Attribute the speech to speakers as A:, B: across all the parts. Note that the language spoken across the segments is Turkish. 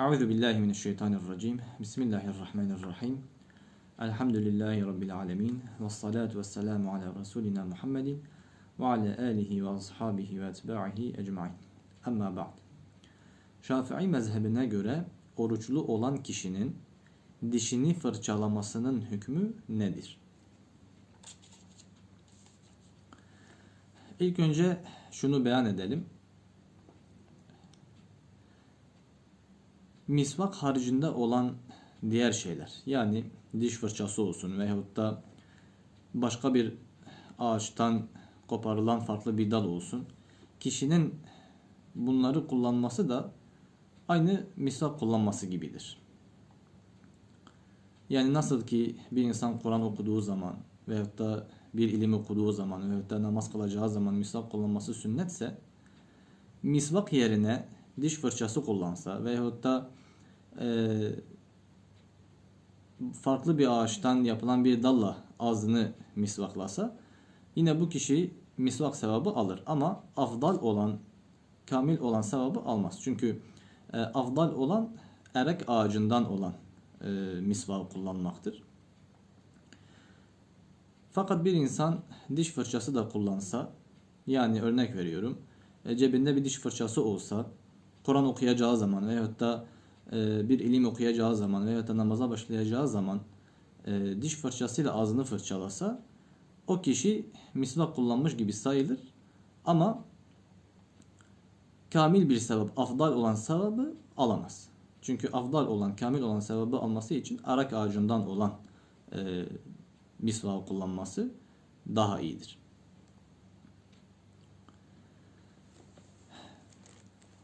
A: Euzu billahi mineşşeytanirracim. Bismillahirrahmanirrahim. Elhamdülillahi rabbil alamin. Ves salatu vesselamu ala resulina Muhammedin ve ala alihi ve ashabihi ve etba'ihi ecmaîn. Amma ba'd. Şafii mezhebine göre oruçlu olan kişinin dişini fırçalamasının hükmü nedir? İlk önce şunu beyan edelim. Misvak haricinde olan diğer şeyler yani diş fırçası olsun veyahut da başka bir ağaçtan koparılan farklı bir dal olsun kişinin bunları kullanması da aynı misvak kullanması gibidir. Yani nasıl ki bir insan Kur'an okuduğu zaman veyahut da bir ilim okuduğu zaman veyahut da namaz kılacağı zaman misvak kullanması sünnetse misvak yerine diş fırçası kullansa veyahut da farklı bir ağaçtan yapılan bir dalla ağzını misvaklasa yine bu kişi misvak sevabı alır. Ama afdal olan, kamil olan sevabı almaz. Çünkü e, afdal olan erek ağacından olan e, misvak kullanmaktır. Fakat bir insan diş fırçası da kullansa, yani örnek veriyorum, e, cebinde bir diş fırçası olsa, Kur'an okuyacağı zaman veyahut da e, bir ilim okuyacağı zaman veyahut da namaza başlayacağı zaman e, diş fırçasıyla ağzını fırçalasa o kişi misvak kullanmış gibi sayılır. Ama kamil bir sevap, afdal olan sevabı alamaz. Çünkü afdal olan, kamil olan sevabı alması için arak ağacından olan e, misvak kullanması daha iyidir.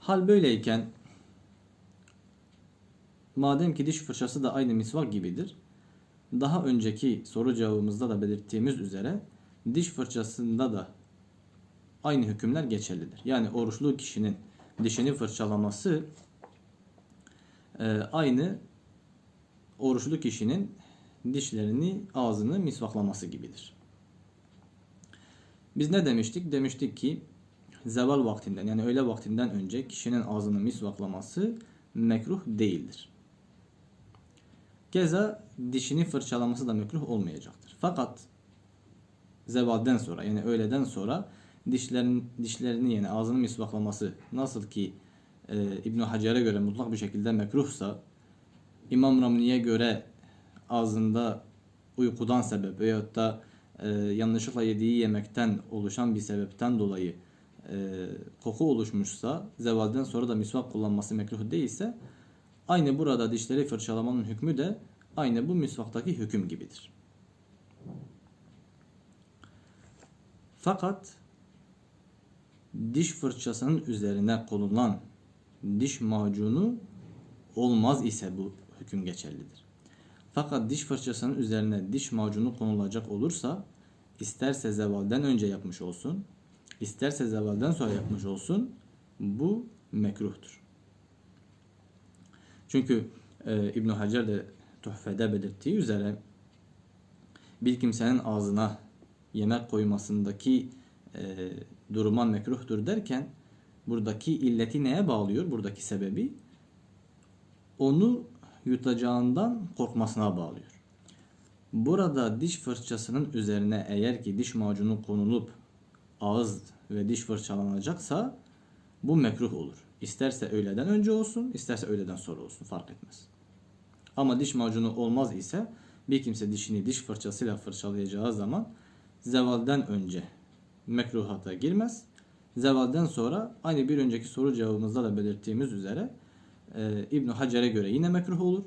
A: Hal böyleyken madem ki diş fırçası da aynı misvak gibidir, daha önceki soru cevabımızda da belirttiğimiz üzere diş fırçasında da aynı hükümler geçerlidir. Yani oruçlu kişinin dişini fırçalaması e, aynı oruçlu kişinin dişlerini, ağzını misvaklaması gibidir. Biz ne demiştik? Demiştik ki zeval vaktinden yani öğle vaktinden önce kişinin ağzını misvaklaması mekruh değildir. Keza dişini fırçalaması da mekruh olmayacaktır. Fakat zevalden sonra yani öğleden sonra dişlerin, dişlerini yani ağzını misvaklaması nasıl ki e, İbn Hacer'e göre mutlak bir şekilde mekruhsa İmam Ramli'ye göre ağzında uykudan sebep veyahut da e, yanlışlıkla yediği yemekten oluşan bir sebepten dolayı e, koku oluşmuşsa zevalden sonra da misvak kullanması mekruh değilse aynı burada dişleri fırçalamanın hükmü de aynı bu misvaktaki hüküm gibidir. Fakat diş fırçasının üzerine konulan diş macunu olmaz ise bu hüküm geçerlidir. Fakat diş fırçasının üzerine diş macunu konulacak olursa isterse zevalden önce yapmış olsun, isterse zevalden sonra yapmış olsun bu mekruhtur. Çünkü e, İbn Hacer de Tuhfe'de belirttiği üzere bir kimsenin ağzına yemek koymasındaki e, duruma mekruhtur derken buradaki illeti neye bağlıyor? Buradaki sebebi onu yutacağından korkmasına bağlıyor. Burada diş fırçasının üzerine eğer ki diş macunu konulup ağız ve diş fırçalanacaksa bu mekruh olur. İsterse öğleden önce olsun, isterse öğleden sonra olsun fark etmez. Ama diş macunu olmaz ise bir kimse dişini diş fırçasıyla fırçalayacağı zaman zevalden önce mekruhata girmez. Zevalden sonra aynı bir önceki soru cevabımızda da belirttiğimiz üzere e, İbn Hacer'e göre yine mekruh olur.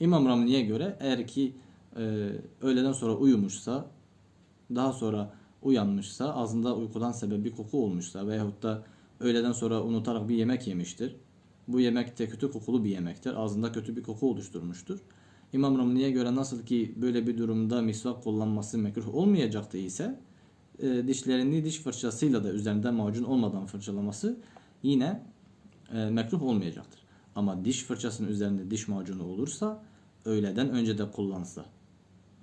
A: İmam Ramli'ye göre eğer ki e, öğleden sonra uyumuşsa daha sonra uyanmışsa ağzında uykudan sebep bir koku olmuşsa veyahut da öğleden sonra unutarak bir yemek yemiştir. Bu yemek de kötü kokulu bir yemektir. Ağzında kötü bir koku oluşturmuştur. İmam Ramli'ye göre nasıl ki böyle bir durumda misvak kullanması mekruh olmayacaktı ise e, dişlerini diş fırçasıyla da üzerinde macun olmadan fırçalaması yine e, mekruh olmayacaktır. Ama diş fırçasının üzerinde diş macunu olursa öğleden önce de kullansa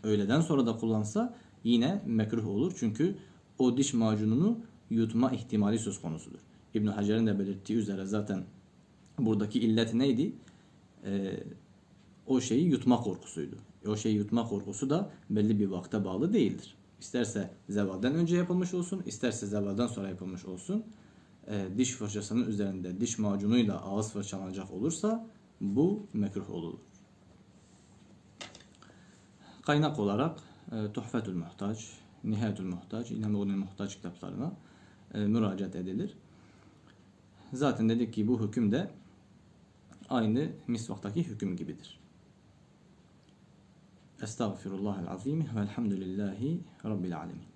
A: öğleden sonra da kullansa yine mekruh olur. Çünkü o diş macununu yutma ihtimali söz konusudur. İbn Hacer'in de belirttiği üzere zaten buradaki illet neydi? Ee, o şeyi yutma korkusuydu. O şeyi yutma korkusu da belli bir vakte bağlı değildir. İsterse zevalden önce yapılmış olsun, isterse zevalden sonra yapılmış olsun. Ee, diş fırçasının üzerinde diş macunuyla ağız fırçalanacak olursa bu mekruh olur. Kaynak olarak e, Tuhfetül Muhtaç, Nihayetül Muhtaç, İlhan Muhtaç kitaplarına e, müracaat edilir. Zaten dedik ki bu hüküm de aynı misvaktaki hüküm gibidir. Estağfirullahal azim ve elhamdülillahi rabbil alemin.